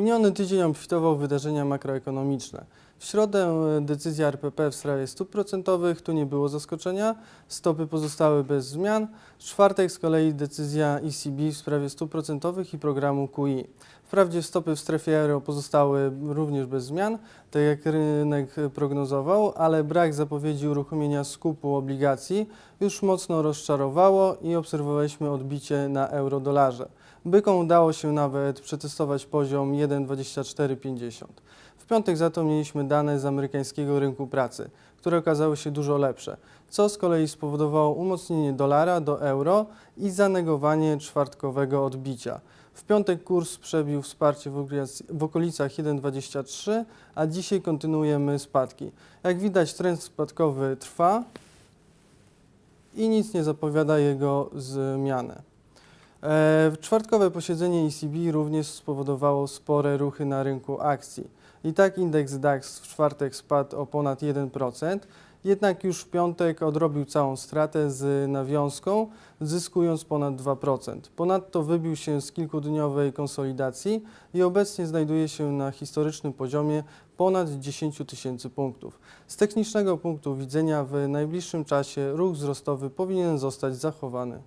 Miniony tydzień obfitował wydarzenia makroekonomiczne. W środę e, decyzja RPP w sprawie stóp procentowych, tu nie było zaskoczenia, stopy pozostały bez zmian. W czwartek z kolei decyzja ECB w sprawie stóp procentowych i programu QE. Wprawdzie stopy w strefie euro pozostały również bez zmian, tak jak rynek prognozował, ale brak zapowiedzi uruchomienia skupu obligacji już mocno rozczarowało i obserwowaliśmy odbicie na euro-dolarze. Bykom udało się nawet przetestować poziom 1,2450. W piątek za to mieliśmy dane z amerykańskiego rynku pracy, które okazały się dużo lepsze, co z kolei spowodowało umocnienie dolara do euro i zanegowanie czwartkowego odbicia. W piątek kurs przebił wsparcie w okolic- w okolicach 1,23, a dzisiaj kontynuujemy spadki. Jak widać trend spadkowy trwa i nic nie zapowiada jego zmiany. E, Czwartkowe posiedzenie ECB również spowodowało spore ruchy na rynku akcji. I tak indeks DAX w czwartek spadł o ponad 1%, jednak już w piątek odrobił całą stratę z nawiązką, zyskując ponad 2%. Ponadto wybił się z kilkudniowej konsolidacji i obecnie znajduje się na historycznym poziomie ponad 10 tysięcy punktów. Z technicznego punktu widzenia w najbliższym czasie ruch wzrostowy powinien zostać zachowany.